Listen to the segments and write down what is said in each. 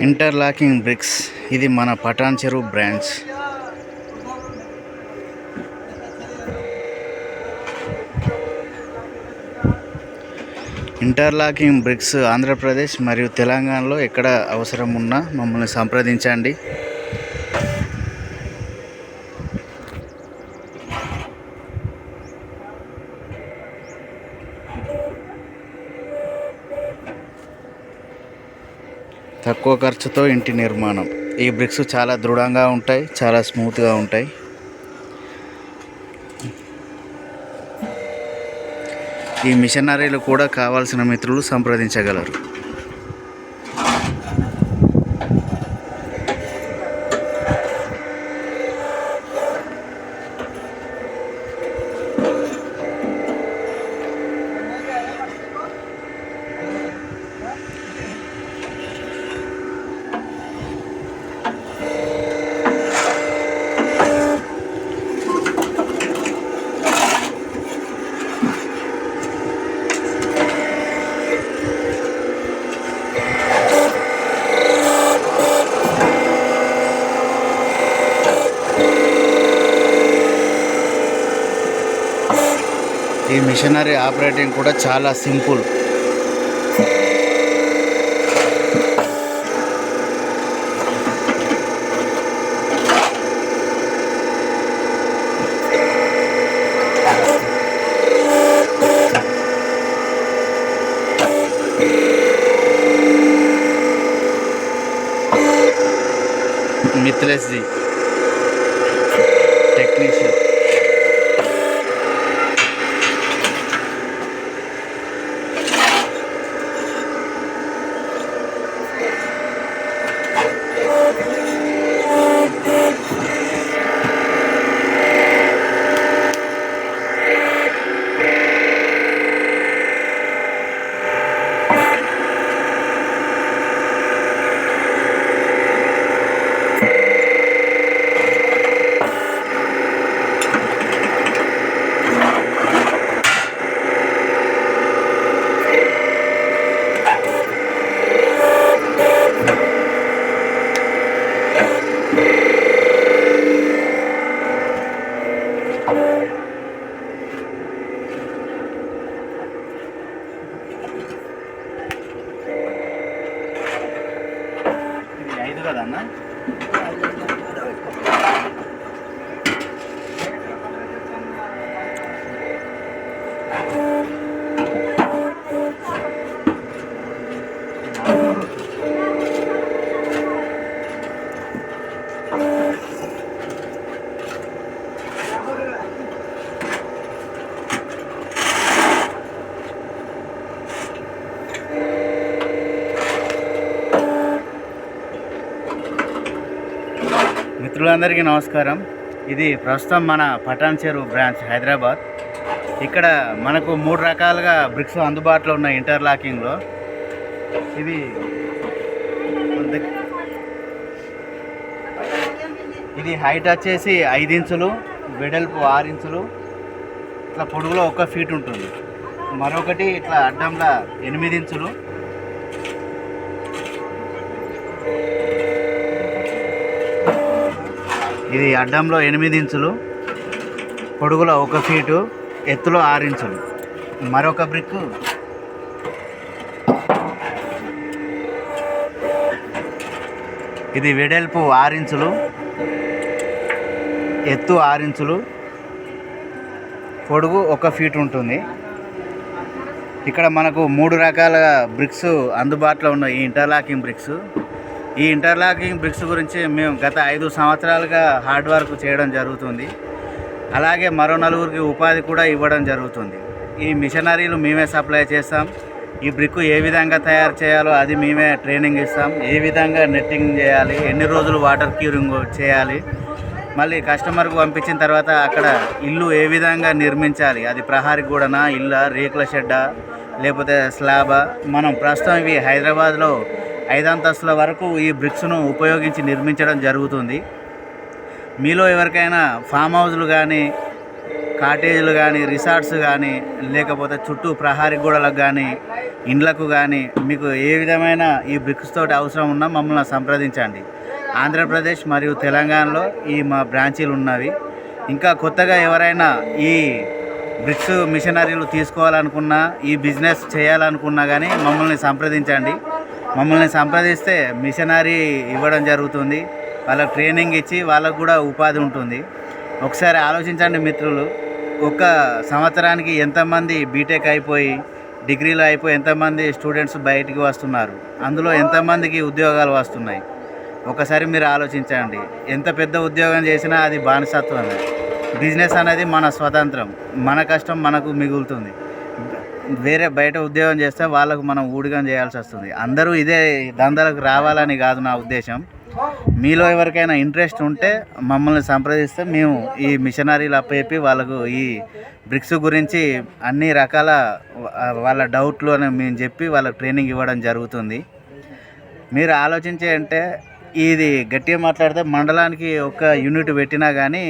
Interlocking bricks. ఇది మన పటాన్ చెరువు బ్రాంచ్. ఇంటర్లాకింగ్ బ్రిక్స్ ఆంధ్రప్రదేశ్ మరియు తెలంగాణలో ఎక్కడ అవసరం ఉన్నా మమ్మల్ని సంప్రదించండి. తక్కువ ఖర్చుతో ఇంటి నిర్మాణం. ఈ బ్రిక్స్ చాలా దృఢంగా ఉంటాయి చాలా స్మూత్గా ఉంటాయి. ఈ మిషనరీలు కూడా కావాల్సిన మిత్రులు సంప్రదించగలరు. ఈ మిషనరీ ఆపరేటింగ్ కూడా చాలా సింపుల్. మిత్లేస్ టెక్నీషియన్. ఇది ఐదు మిత్రులందరికీ నమస్కారం. ఇది ప్రస్తుతం మన పటాన్ చెరువు బ్రాంచ్ హైదరాబాద్. ఇక్కడ మనకు మూడు రకాలుగా బ్రిక్స్ అందుబాటులో ఉన్నాయి ఇంటర్లాకింగ్లో. ఇది ఇది హైట్ వచ్చేసి ఐదు ఇంచులు వెడల్పు ఆరు ఇంచులు. ఇట్లా పొడుగులో ఒక ఫీట్ ఉంటుంది. మరొకటి ఇట్లా అడ్డంలో ఎనిమిది ఇంచులు. ఇది అడ్డంలో ఎనిమిది ఇంచులు పొడుగులో ఒక ఫీటు ఎత్తులో ఆరు ఇంచులు. మరొక బ్రిక్ ఇది వెడల్పు ఆరించులు ఎత్తు ఆరించులు పొడుగు ఒక ఫీట్ ఉంటుంది. ఇక్కడ మనకు మూడు రకాల బ్రిక్స్ అందుబాటులో ఉన్నాయి ఈ ఇంటర్లాకింగ్ బ్రిక్స్ ఈ ఇంటర్లాకింగ్ బ్రిక్స్ గురించి మేము గత ఐదు సంవత్సరాలుగా హార్డ్ వర్క్ చేయడం జరుగుతుంది. అలాగే మరో నలుగురికి ఉపాధి కూడా ఇవ్వడం జరుగుతుంది. ఈ మిషనరీలు మేమే సప్లై చేస్తాం. ఈ బ్రిక్ ఏ విధంగా తయారు చేయాలో అది మేమే ట్రైనింగ్ ఇస్తాం. ఏ విధంగా నెట్టింగ్ చేయాలి ఎన్ని రోజులు వాటర్ క్యూరింగ్ చేయాలి మళ్ళీ కస్టమర్కు పంపించిన తర్వాత అక్కడ ఇల్లు ఏ విధంగా నిర్మించాలి అది ప్రహారీ గూడనా ఇల్లా రేకుల షెడ్డా లేకపోతే స్లాబా? మనం ప్రస్తుతం ఇవి హైదరాబాద్లో ఐదంతస్తుల వరకు ఈ బ్రిక్స్ను ఉపయోగించి నిర్మించడం జరుగుతుంది. మీలో ఎవరికైనా ఫామ్ హౌస్లు కానీ కాటేజీలు కానీ రిసార్ట్స్ కానీ లేకపోతే చుట్టూ ప్రహారీ గోడలకు కానీ ఇండ్లకు కానీ మీకు ఏ విధమైన ఈ బ్రిక్స్ తోటి అవసరం ఉన్నా మమ్మల్ని సంప్రదించండి. ఆంధ్రప్రదేశ్ మరియు తెలంగాణలో ఈ మా బ్రాంచీలు ఉన్నవి. ఇంకా కొత్తగా ఎవరైనా ఈ బ్రిక్స్ మిషనరీలు తీసుకోవాలనుకున్నా ఈ బిజినెస్ చేయాలనుకున్నా కానీ మమ్మల్ని సంప్రదించండి. మమ్మల్ని సంప్రదిస్తే మిషనరీ ఇవ్వడం జరుగుతుంది. వాళ్ళకి ట్రైనింగ్ ఇచ్చి వాళ్ళకు కూడా ఉపాధి ఉంటుంది. ఒకసారి ఆలోచించండి మిత్రులు ఒక సంవత్సరానికి ఎంతమంది బీటెక్ అయిపోయి డిగ్రీలు అయిపోయి ఎంతమంది స్టూడెంట్స్ బయటికి వస్తున్నారు? అందులో ఎంతమందికి ఉద్యోగాలు వస్తున్నాయి? ఒకసారి మీరు ఆలోచించండి. ఎంత పెద్ద ఉద్యోగం చేసినా అది బానిసత్వమే. బిజినెస్ అనేది మన స్వతంత్రం. మన కష్టం మనకు మిగులుతుంది. వేరే బయట ఉద్యోగం చేస్తే వాళ్ళకు మనం ఊడిగం చేయాల్సి వస్తుంది. అందరూ ఇదే దందాలకు రావాలని కాదు నా ఉద్దేశం. మీలో ఎవరికైనా ఇంట్రెస్ట్ ఉంటే మమ్మల్ని సంప్రదిస్తే మేము ఈ మిషనరీలు అప్పచెప్పి వాళ్ళకు ఈ బ్రిక్స్ గురించి అన్ని రకాల వాళ్ళ డౌట్లు అని మేము చెప్పి వాళ్ళకి ట్రైనింగ్ ఇవ్వడం జరుగుతుంది. మీరు ఆలోచించే అంటే ఇది గట్టిగా మాట్లాడితే మండలానికి ఒక యూనిట్ పెట్టినా కానీ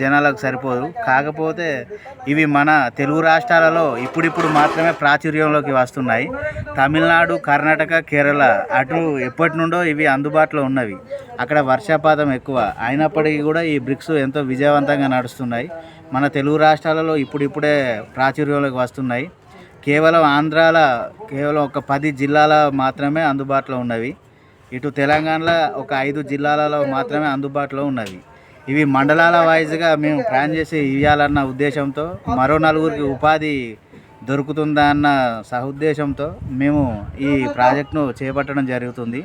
జనాలకు సరిపోదు. కాకపోతే ఇవి మన తెలుగు రాష్ట్రాలలో ఇప్పుడిప్పుడు మాత్రమే ప్రాచుర్యంలోకి వస్తున్నాయి. తమిళనాడు కర్ణాటక కేరళ అటు ఎప్పటి నుండో ఇవి అందుబాటులో ఉన్నవి. అక్కడ వర్షపాతం ఎక్కువ. అయినప్పటికీ కూడా ఈ బ్రిక్స్ ఎంతో విజయవంతంగా నడుస్తున్నాయి. మన తెలుగు రాష్ట్రాలలో ఇప్పుడిప్పుడే ప్రాచుర్యంలోకి వస్తున్నాయి. కేవలం ఆంధ్రాల కేవలం ఒక పది జిల్లాల మాత్రమే అందుబాటులో ఉన్నవి. ఇటు తెలంగాణలో ఒక ఐదు జిల్లాలలో మాత్రమే అందుబాటులో ఉన్నవి. ఇవి మండలాల వైజ్గా మేము ప్లాన్ చేసి ఇవ్వాలన్న ఉద్దేశంతో మరో నలుగురికి ఉపాధి దొరుకుతుందా అన్న సహుద్దేశంతో మేము ఈ ప్రాజెక్ట్ను చేపట్టడం జరుగుతుంది.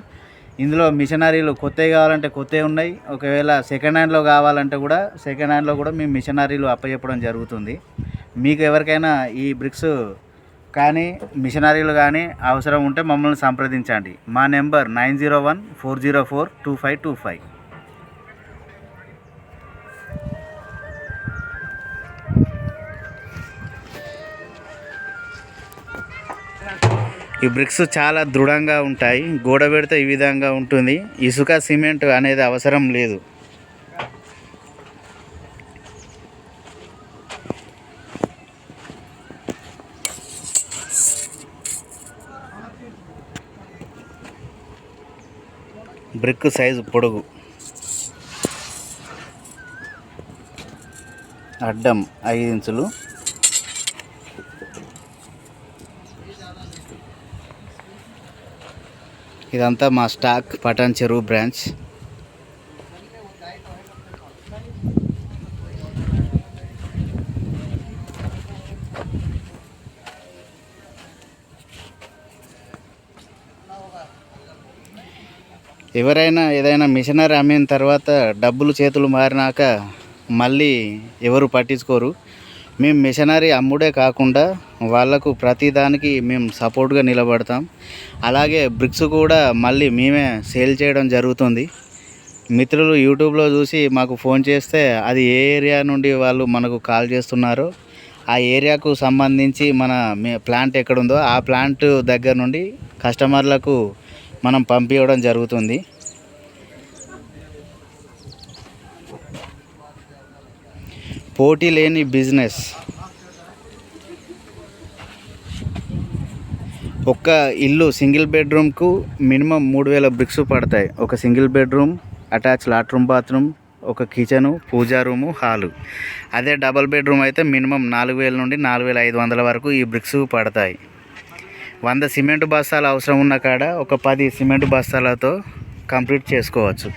ఇందులో మిషనరీలు కొత్తవి కావాలంటే కొత్తవి ఉన్నాయి. ఒకవేళ సెకండ్ హ్యాండ్లో కావాలంటే కూడా సెకండ్ హ్యాండ్లో కూడా మేము మిషనరీలు అప్పచెప్పడం జరుగుతుంది. మీకు ఎవరికైనా ఈ బ్రిక్స్ కానీ మిషనరీలు కానీ అవసరం ఉంటే మమ్మల్ని సంప్రదించండి. మా number nine zero one four zero four two five two five. ఈ బ్రిక్స్ చాలా దృఢంగా ఉంటాయి. గోడ పెడితే ఈ విధంగా ఉంటుంది. ఇసుక సిమెంట్ అనేది అవసరం లేదు. బ్రిక్ సైజు పొడుగు. అడ్డం ఐదు ఇంచులు. ఇదంతా మా స్టాక్ పటాన్ చెరువు బ్రాంచ్. ఎవరైనా ఏదైనా మిషనరీ అమ్మిన తర్వాత డబ్బులు చేతులు మారినాక మళ్ళీ ఎవరు పట్టించుకోరు. మేము మిషనరీ అమ్ముడే కాకుండా వాళ్ళకు ప్రతిదానికి మేము సపోర్ట్గా నిలబడతాం. అలాగే బ్రిక్స్ కూడా మళ్ళీ మేమే సేల్ చేయడం జరుగుతుంది. మిత్రులు యూట్యూబ్లో చూసి మాకు ఫోన్ చేస్తే అది ఏ ఏరియా నుండి వాళ్ళు మనకు కాల్ చేస్తున్నారో ఆ ఏరియాకు సంబంధించి మన ప్లాంట్ ఎక్కడుందో ఆ ప్లాంట్ దగ్గర నుండి కస్టమర్లకు మనం పంపించడం జరుగుతుంది. పోటీ లేని బిజినెస్. ఒక్క ఇల్లు సింగిల్ బెడ్రూమ్కు మినిమం మూడు వేల బ్రిక్స్ పడతాయి. ఒక సింగిల్ బెడ్రూమ్ అటాచ్ లాట్రూమ్ బాత్రూమ్ ఒక కిచెను పూజా రూము హాలు. అదే డబల్ బెడ్రూమ్ అయితే మినిమం నాలుగు వేల నుండి నాలుగు వేల ఐదు వందల వరకు ఈ బ్రిక్స్ పడతాయి. వంద సిమెంట్ బస్తాలు అవసరం ఉన్న కాడ ఒక పది సిమెంట్ బస్తాలతో కంప్లీట్ చేసుకోవచ్చు.